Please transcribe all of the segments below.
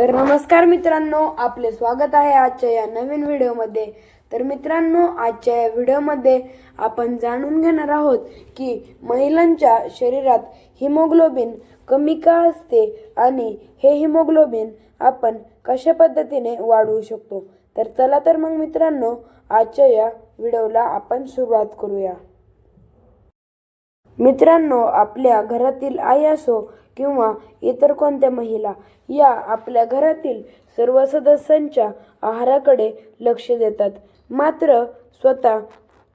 तर नमस्कार मित्रांनो आपले स्वागत आहे आजच्या या नवीन व्हिडिओमध्ये. तर मित्रांनो आजच्या या व्हिडिओमध्ये आपण जाणून घेणार आहोत की महिलांच्या शरीरात हिमोग्लोबिन कमी का असते आणि हे हिमोग्लोबिन आपण कशा पद्धतीने वाढवू शकतो? तर चला तर मग मित्रांनो आजच्या या व्हिडिओला आपण सुरुवात करूया. मित्रांनो आपल्या घरातील आई असो किंवा इतर कोणत्या महिला या आपल्या घरातील सर्व सदस्यांच्या आहाराकडे लक्ष देतात. मात्र स्वतः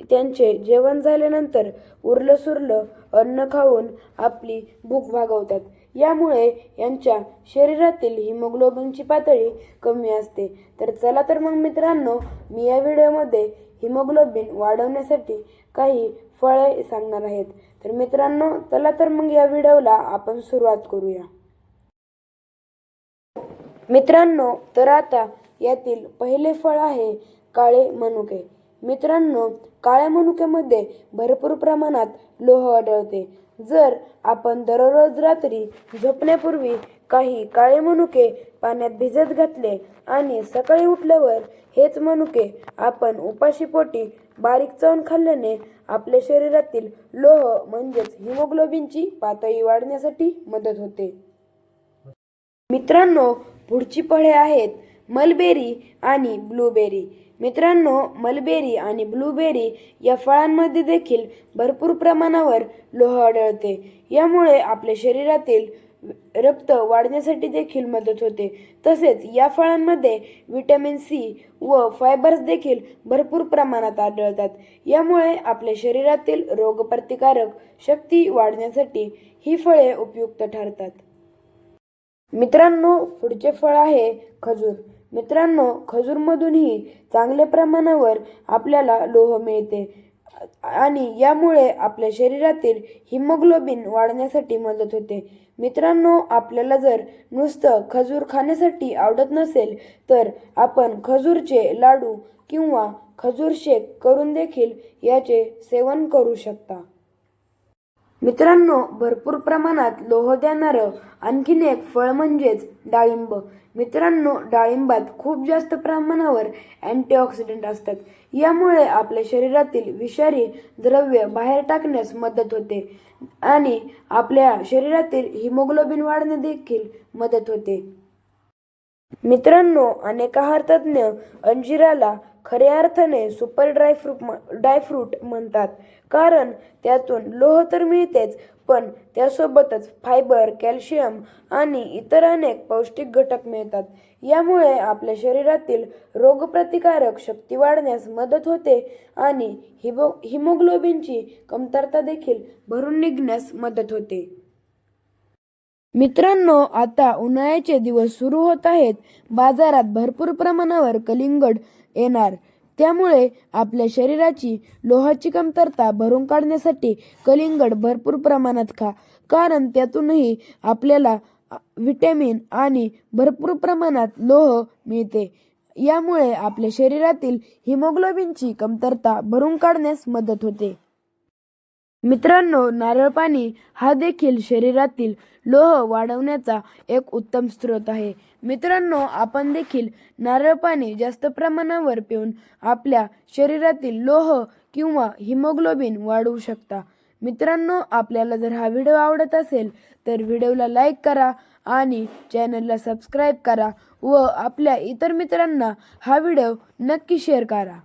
त्यांचे जेवण झाल्यानंतर उरलं सुरलं अन्न खाऊन आपली भूक भागवतात. यामुळे यांच्या शरीरातील हिमोग्लोबिनची पातळी कमी असते. तर चला तर मग मित्रांनो मी या व्हिडिओमध्ये हिमोग्लोबिन वाढवण्यासाठी काही फळे सांगणार आहेत. तर मित्रांनो चला तर मग या व्हिडिओला आपण सुरुवात करूया. मित्रांनो तर आता यातील पहिले फळ आहे काळे मनुके. मित्रांनो काळ्या मनुक्यामध्ये भरपूर प्रमाणात लोह आढळते. जर आपण दररोज रात्री झोपण्यापूर्वी काही काळे मनुके पाण्यात भिजत घातले आणि सकाळी उठल्यावर हेच मनुके आपण उपाशीपोटी बारीक चवून खाल्ल्याने आपल्या शरीरातील लोह म्हणजेच हिमोग्लोबिनची पातळी वाढण्यासाठी मदत होते. मित्रांनो पुढची फळे आहेत मलबेरी आणि ब्लूबेरी. मित्रांनो मलबेरी आणि ब्लूबेरी या फळांमध्ये देखील भरपूर प्रमाणावर लोह आढळते. यामुळे आपल्या शरीरातील रक्त वाढण्यासाठी देखील मदत होते. तसेच या फळांमध्ये व्हिटॅमिन सी व फायबर्स देखील भरपूर प्रमाणात आढळतात. यामुळे आपल्या शरीरातील रोगप्रतिकारक शक्ती वाढण्यासाठी ही फळे उपयुक्त ठरतात. मित्रांनो पुढचे फळ आहे खजूर. मित्रांनो खजूरमधूनही चांगल्या प्रमाणावर आपल्याला लोह मिळते. आणि यामुळे आपल्या शरीरातील हिमोग्लोबिन वाढण्यासाठी मदत होते. मित्रांनो आपल्याला जर नुसतं खजूर खाण्यासाठी आवडत नसेल तर आपण खजूरचे लाडू किंवा खजूर शेक करून देखील याचे सेवन करू शकता. मित्रांनो भरपूर प्रमाणात लोह देणारं आणखीन एक फळ म्हणजेच डाळिंब. मित्रांनो डाळिंबात खूप जास्त प्रमाणावर अँटीऑक्सिडंट असतात. यामुळे आपल्या शरीरातील विषारी द्रव्य बाहेर टाकण्यास मदत होते आणि आपल्या शरीरातील हिमोग्लोबिन वाढणे देखील मदत होते. मित्रांनो अनेक आहार तज्ज्ञ अंजिराला खऱ्या अर्थाने सुपर ड्रायफ्रूट ड्रायफ्रूट म्हणतात. कारण त्यातून लोह तर मिळतेच पण त्यासोबतच फायबर कॅल्शियम आणि इतर अनेक पौष्टिक घटक मिळतात. यामुळे आपल्या शरीरातील रोगप्रतिकारक शक्ती वाढण्यास मदत होते आणि हिमो हिमोग्लोबिनची कमतरता देखील भरून निघण्यास मदत होते. मित्रांनो आता उन्हाळ्याचे दिवस सुरू होत आहेत. बाजारात भरपूर प्रमाणावर कलिंगड येणार. त्यामुळे आपल्या शरीराची लोहाची कमतरता भरून काढण्यासाठी कलिंगड भरपूर प्रमाणात खा. कारण त्यातूनही आपल्याला विटॅमिन आणि भरपूर प्रमाणात लोह मिळते. यामुळे आपल्या शरीरातील हिमोग्लोबिनची कमतरता भरून काढण्यास मदत होते. मित्रांनो नारळ पाणी हा देखील शरीरातील लोह वाढवण्याचा एक उत्तम स्रोत आहे. मित्रांनो आपण देखील नारळ पाणी जास्त प्रमाणावर पिऊन आपल्या शरीरातील लोह किंवा हिमोग्लोबिन वाढवू शकता. मित्रांनो आपल्याला जर हा व्हिडिओ आवडत असेल तर व्हिडिओला लाईक करा आणि चॅनलला सबस्क्राईब करा व आपल्या इतर मित्रांना हा व्हिडिओ नक्की शेअर करा.